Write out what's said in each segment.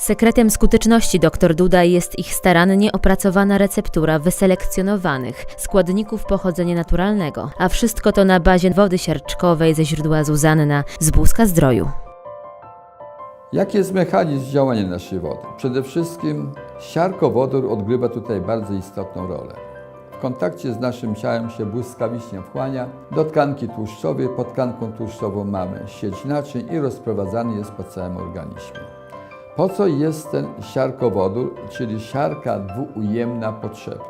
Sekretem skuteczności dr Duda jest ich starannie opracowana receptura wyselekcjonowanych składników pochodzenia naturalnego, a wszystko to na bazie wody siarczkowej ze źródła Zuzanna z Buzka Zdroju. Jaki jest mechanizm działania naszej wody? Przede wszystkim siarkowodór odgrywa tutaj bardzo istotną rolę. W kontakcie z naszym ciałem się błyskawicznie wchłania. Do tkanki tłuszczowej, pod tkanką tłuszczową mamy sieć naczyń i rozprowadzany jest po całym organizmie. Po co jest ten siarkowodór, czyli siarka dwuujemna potrzebna?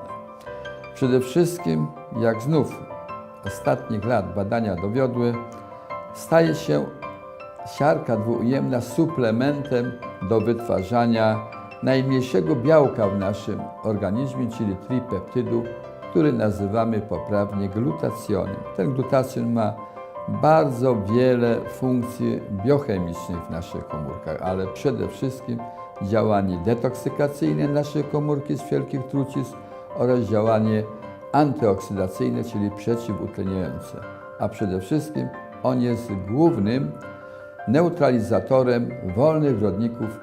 Przede wszystkim, jak znów ostatnich lat badania dowiodły, staje się siarka dwuujemna suplementem do wytwarzania najmniejszego białka w naszym organizmie, czyli tripeptydu, który nazywamy poprawnie glutacjonem. Ten glutacjon ma bardzo wiele funkcji biochemicznych w naszych komórkach, ale przede wszystkim działanie detoksykacyjne naszej komórki z wszelkich trucizn oraz działanie antyoksydacyjne, czyli przeciwutleniające. A przede wszystkim on jest głównym neutralizatorem wolnych rodników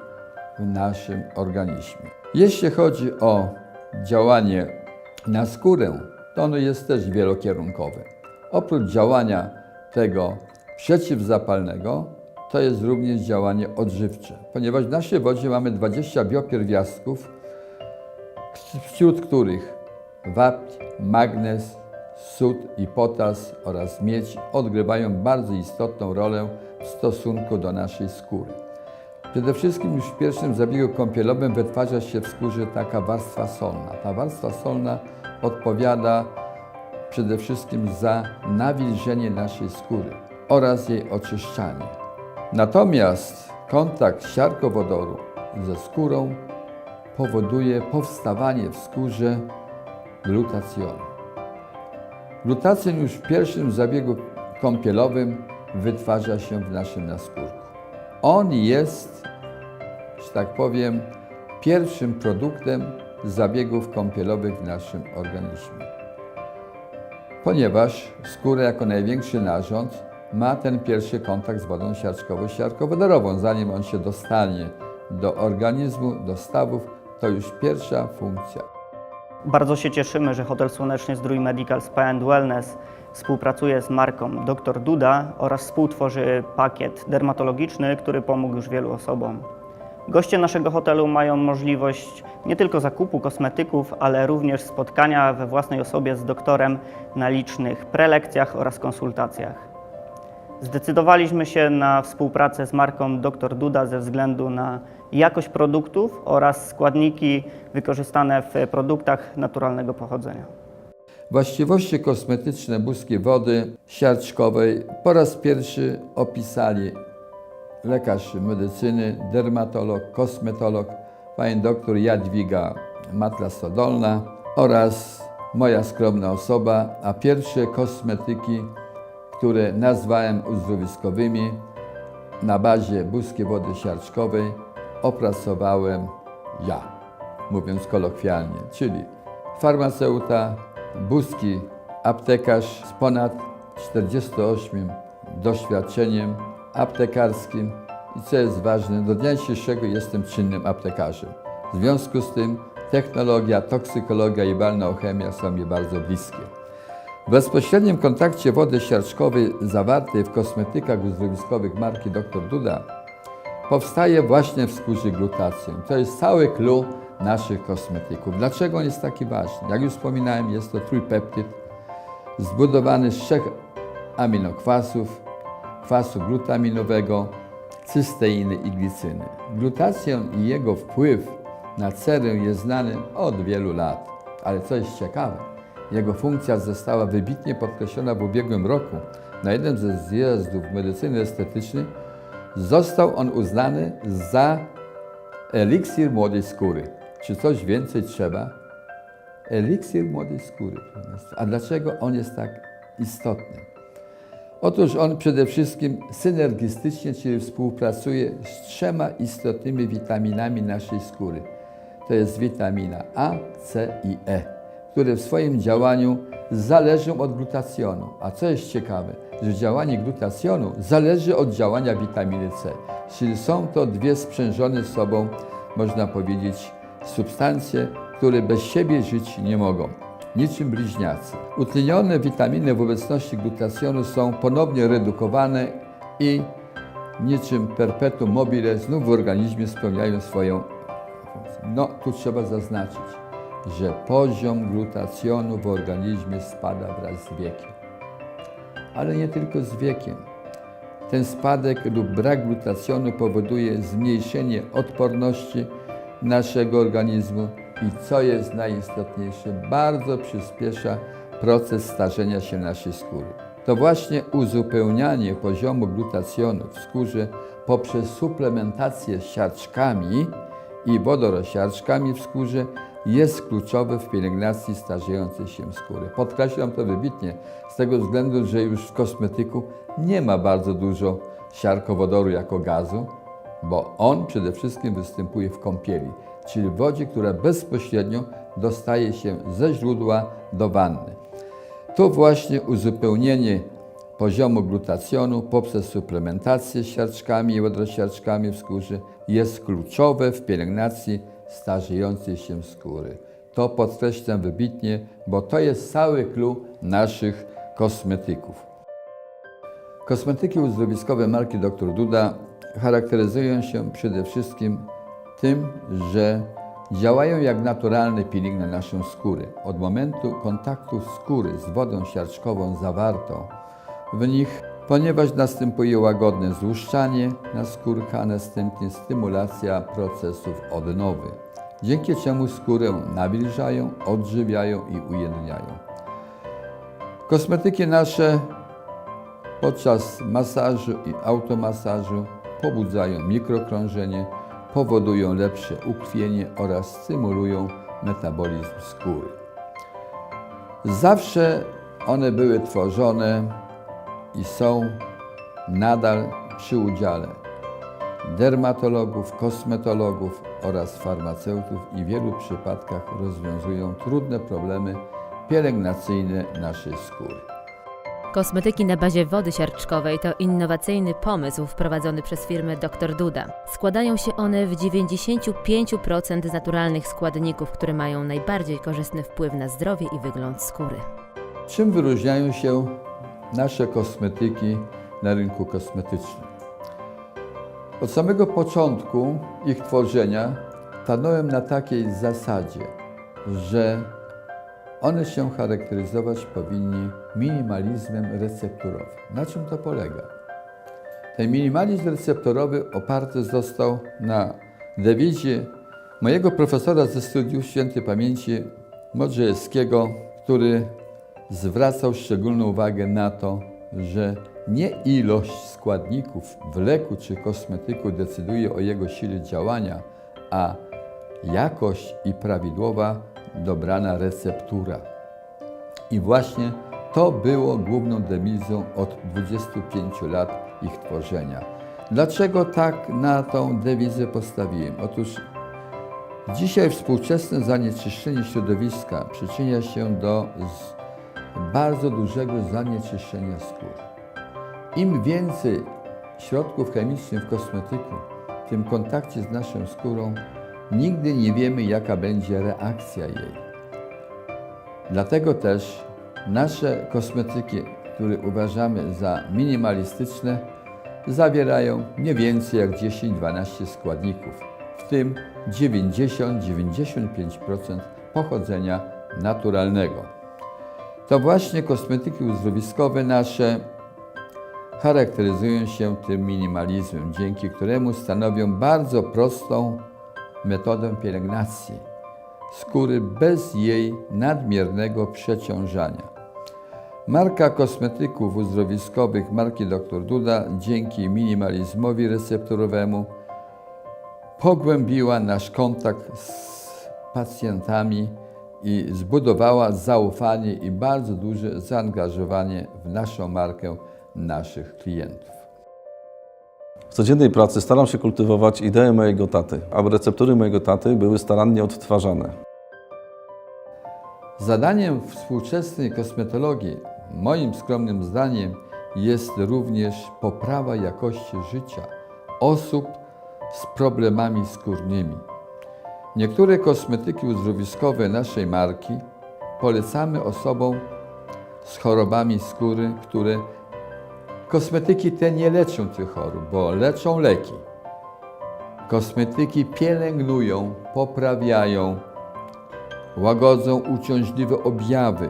w naszym organizmie. Jeśli chodzi o działanie na skórę, to ono jest też wielokierunkowe. Oprócz działania tego przeciwzapalnego, to jest również działanie odżywcze, ponieważ w naszej wodzie mamy 20 biopierwiastków, wśród których wapń, magnez, sód i potas oraz miedź odgrywają bardzo istotną rolę w stosunku do naszej skóry. Przede wszystkim już w pierwszym zabiegu kąpielowym wytwarza się w skórze taka warstwa solna. Ta warstwa solna odpowiada przede wszystkim za nawilżenie naszej skóry oraz jej oczyszczanie. Natomiast kontakt siarkowodoru ze skórą powoduje powstawanie w skórze glutacjonu. Glutacjon już w pierwszym zabiegu kąpielowym wytwarza się w naszym naskórku. On jest, że tak powiem, pierwszym produktem zabiegów kąpielowych w naszym organizmie. Ponieważ skóra jako największy narząd ma ten pierwszy kontakt z wodą siarczkowo-siarkowodorową. Zanim on się dostanie do organizmu, do stawów, to już pierwsza funkcja. Bardzo się cieszymy, że Hotel Słoneczny Zdrój Medical Spa and Wellness współpracuje z marką Dr Duda oraz współtworzy pakiet dermatologiczny, który pomógł już wielu osobom. Goście naszego hotelu mają możliwość nie tylko zakupu kosmetyków, ale również spotkania we własnej osobie z doktorem na licznych prelekcjach oraz konsultacjach. Zdecydowaliśmy się na współpracę z marką Dr Duda ze względu na jakość produktów oraz składniki wykorzystane w produktach naturalnego pochodzenia. Właściwości kosmetyczne buskiej wody siarczkowej po raz pierwszy opisali lekarz medycyny, dermatolog, kosmetolog, pani doktor Jadwiga Matla-Stodolna oraz moja skromna osoba, a pierwsze kosmetyki, które nazwałem uzdrowiskowymi na bazie buskiej wody siarczkowej opracowałem ja, mówiąc kolokwialnie, czyli farmaceuta, buski aptekarz z ponad 48 doświadczeniem aptekarskim i co jest ważne, do dnia dzisiejszego jestem czynnym aptekarzem. W związku z tym technologia, toksykologia i balneochemia są mi bardzo bliskie. W bezpośrednim kontakcie wody siarczkowej zawartej w kosmetykach uzdrowiskowych marki Dr Duda powstaje właśnie w skórze glutacjon. To jest cały clue naszych kosmetyków. Dlaczego on jest taki ważny? Jak już wspominałem, jest to trójpeptyd zbudowany z trzech aminokwasów, kwasu glutaminowego, cysteiny i glicyny. Glutacjon i jego wpływ na cerę jest znany od wielu lat. Ale co jest ciekawe, jego funkcja została wybitnie podkreślona w ubiegłym roku na jednym ze zjazdów medycyny estetycznej. Został on uznany za eliksir młodej skóry. Czy coś więcej trzeba? Eliksir młodej skóry. A dlaczego on jest tak istotny? Otóż on przede wszystkim synergistycznie, czyli współpracuje z trzema istotnymi witaminami naszej skóry. To jest witamina A, C i E, które w swoim działaniu zależą od glutacjonu. A co jest ciekawe, że działanie glutacjonu zależy od działania witaminy C, czyli są to dwie sprzężone z sobą można powiedzieć, substancje, które bez siebie żyć nie mogą. Niczym bliźniacy. Utlenione witaminy w obecności glutationu są ponownie redukowane i niczym perpetuum mobile znów w organizmie spełniają swoją funkcję. No, tu trzeba zaznaczyć, że poziom glutationu w organizmie spada wraz z wiekiem. Ale nie tylko z wiekiem. Ten spadek lub brak glutationu powoduje zmniejszenie odporności naszego organizmu i co jest najistotniejsze, bardzo przyspiesza proces starzenia się naszej skóry. To właśnie uzupełnianie poziomu glutationu w skórze poprzez suplementację siarczkami i wodorozsiarczkami w skórze jest kluczowe w pielęgnacji starzejącej się skóry. Podkreślam to wybitnie z tego względu, że już w kosmetyku nie ma bardzo dużo siarkowodoru jako gazu, bo on przede wszystkim występuje w kąpieli, czyli wodzie, która bezpośrednio dostaje się ze źródła do wanny. To właśnie uzupełnienie poziomu glutationu poprzez suplementację siarczkami i wodorozsiarczkami w skórze jest kluczowe w pielęgnacji starzejącej się skóry. To podkreślam wybitnie, bo to jest cały clue naszych kosmetyków. Kosmetyki uzdrowiskowe marki Dr. Duda charakteryzują się przede wszystkim tym, że działają jak naturalny peeling na naszą skórę. Od momentu kontaktu skóry z wodą siarczkową zawartą w nich, ponieważ następuje łagodne złuszczanie na skórkę, a następnie stymulacja procesów odnowy, dzięki czemu skórę nawilżają, odżywiają i ujędrniają. Kosmetyki nasze podczas masażu i automasażu pobudzają mikrokrążenie, powodują lepsze ukrwienie oraz stymulują metabolizm skóry. Zawsze one były tworzone i są nadal przy udziale dermatologów, kosmetologów oraz farmaceutów i w wielu przypadkach rozwiązują trudne problemy pielęgnacyjne naszej skóry. Kosmetyki na bazie wody siarczkowej to innowacyjny pomysł wprowadzony przez firmę Dr. Duda. Składają się one w 95% z naturalnych składników, które mają najbardziej korzystny wpływ na zdrowie i wygląd skóry. Czym wyróżniają się nasze kosmetyki na rynku kosmetycznym? Od samego początku ich tworzenia stanąłem na takiej zasadzie, że one się charakteryzować powinni minimalizmem recepturowym. Na czym to polega? Ten minimalizm receptorowy oparty został na dewizie mojego profesora ze studiów świętej pamięci Modrzejewskiego, który zwracał szczególną uwagę na to, że nie ilość składników w leku czy kosmetyku decyduje o jego sile działania, a jakość i prawidłowa dobrana receptura. I właśnie to było główną dewizą od 25 lat ich tworzenia. Dlaczego tak na tą dewizę postawiłem? Otóż dzisiaj współczesne zanieczyszczenie środowiska przyczynia się do bardzo dużego zanieczyszczenia skóry. Im więcej środków chemicznych w kosmetyku, tym kontakcie z naszą skórą, nigdy nie wiemy, jaka będzie reakcja jej. Dlatego też nasze kosmetyki, które uważamy za minimalistyczne, zawierają nie więcej jak 10-12 składników, w tym 90-95% pochodzenia naturalnego. To właśnie kosmetyki uzdrowiskowe nasze charakteryzują się tym minimalizmem, dzięki któremu stanowią bardzo prostą metodę pielęgnacji skóry bez jej nadmiernego przeciążania. Marka kosmetyków uzdrowiskowych marki Dr. Duda dzięki minimalizmowi recepturowemu pogłębiła nasz kontakt z pacjentami i zbudowała zaufanie i bardzo duże zaangażowanie w naszą markę naszych klientów. W codziennej pracy staram się kultywować ideę mojego taty, aby receptury mojego taty były starannie odtwarzane. Zadaniem współczesnej kosmetologii, moim skromnym zdaniem, jest również poprawa jakości życia osób z problemami skórnymi. Niektóre kosmetyki uzdrowiskowe naszej marki polecamy osobom z chorobami skóry, które kosmetyki te nie leczą tych chorób, bo leczą leki. Kosmetyki pielęgnują, poprawiają, łagodzą uciążliwe objawy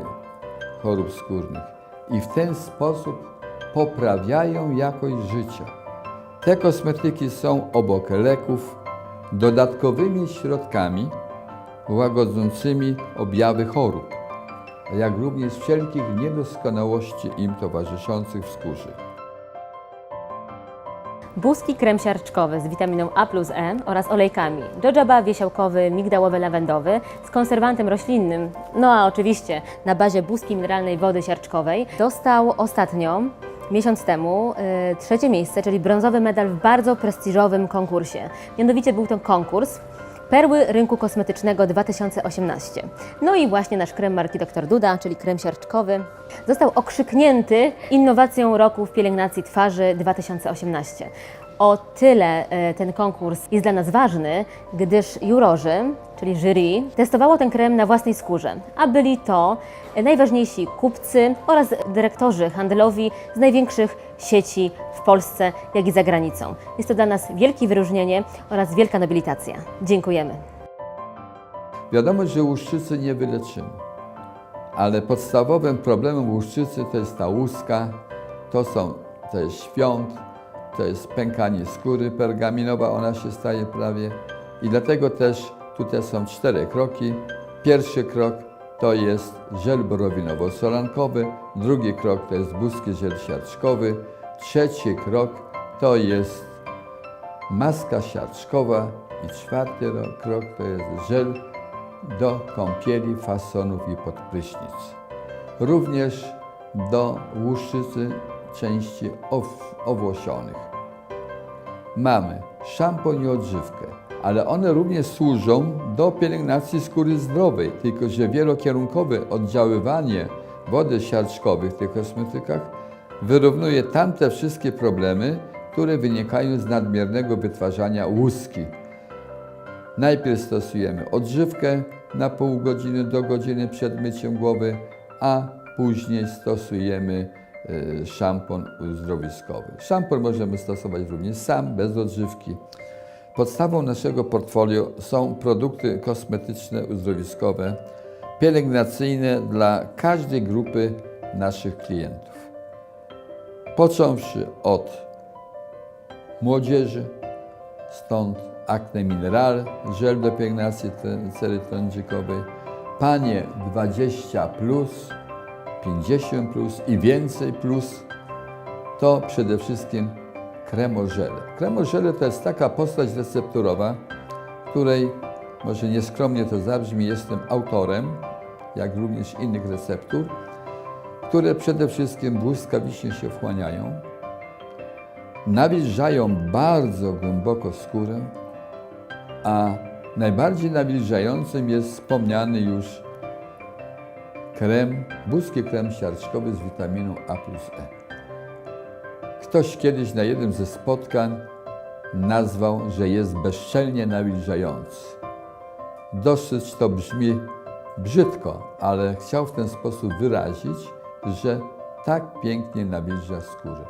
chorób skórnych i w ten sposób poprawiają jakość życia. Te kosmetyki są obok leków dodatkowymi środkami łagodzącymi objawy chorób, jak również wszelkich niedoskonałości im towarzyszących w skórze. Buski krem siarczkowy z witaminą A plus E oraz olejkami jojoba, wiesiołkowy, migdałowy, lawendowy z konserwantem roślinnym, no a oczywiście na bazie buskiej mineralnej wody siarczkowej dostał ostatnio, miesiąc temu, y, trzecie miejsce, czyli brązowy medal w bardzo prestiżowym konkursie. Mianowicie był to konkurs Perły rynku kosmetycznego 2018. No i właśnie nasz krem marki Dr. Duda, czyli krem siarczkowy, został okrzyknięty innowacją roku w pielęgnacji twarzy 2018. O tyle e, ten konkurs jest dla nas ważny, gdyż jurorzy, czyli jury, testowało ten krem na własnej skórze, a byli to najważniejsi kupcy oraz dyrektorzy handlowi z największych sieci w Polsce, jak i za granicą. Jest to dla nas wielkie wyróżnienie oraz wielka nobilitacja. Dziękujemy. Wiadomo, że łuszczycy nie wyleczymy, ale podstawowym problemem łuszczycy to jest ta łuska, to, są, jest świąt, to jest pękanie skóry pergaminowa, ona się staje prawie i dlatego też tutaj są cztery kroki. Pierwszy krok to jest żel borowinowo-solankowy, drugi krok to jest buski żel siarczkowy, trzeci krok to jest maska siarczkowa i czwarty ro- krok to jest żel do kąpieli, fasonów i pod prysznic. Również do łuszczycy części ow- owłosionych. Mamy szampon i odżywkę, ale one również służą do pielęgnacji skóry zdrowej, tylko że wielokierunkowe oddziaływanie wody siarczkowych w tych kosmetykach wyrównuje tamte wszystkie problemy, które wynikają z nadmiernego wytwarzania łuski. Najpierw stosujemy odżywkę na pół godziny do godziny przed myciem głowy, a później stosujemy szampon uzdrowiskowy. Szampon możemy stosować również sam, bez odżywki. Podstawą naszego portfolio są produkty kosmetyczne uzdrowiskowe, pielęgnacyjne dla każdej grupy naszych klientów. Począwszy od młodzieży, stąd Acne Mineral, żel do pielęgnacji cery trądzikowej, panie 20 plus, 50 plus i więcej plus, to przede wszystkim kremożele. Kremożele to jest taka postać recepturowa, której, może nieskromnie to zabrzmi, jestem autorem, jak również innych receptur, które przede wszystkim błyskawicznie się wchłaniają, nawilżają bardzo głęboko skórę, a najbardziej nawilżającym jest wspomniany już krem, buski krem siarczkowy z witaminą A plus E. Ktoś kiedyś na jednym ze spotkań nazwał, że jest bezczelnie nawilżający. Dosyć to brzmi brzydko, ale chciał w ten sposób wyrazić, że tak pięknie nawilża skórę.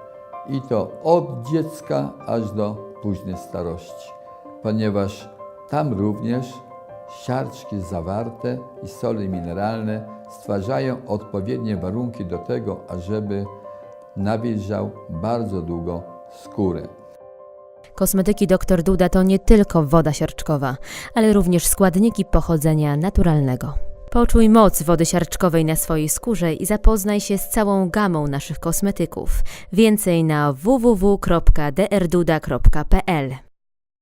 I to od dziecka aż do późnej starości, ponieważ tam również siarczki zawarte i sole mineralne stwarzają odpowiednie warunki do tego, ażeby nawilżał bardzo długo skórę. Kosmetyki Dr. Duda to nie tylko woda siarczkowa, ale również składniki pochodzenia naturalnego. Poczuj moc wody siarczkowej na swojej skórze i zapoznaj się z całą gamą naszych kosmetyków. Więcej na www.drduda.pl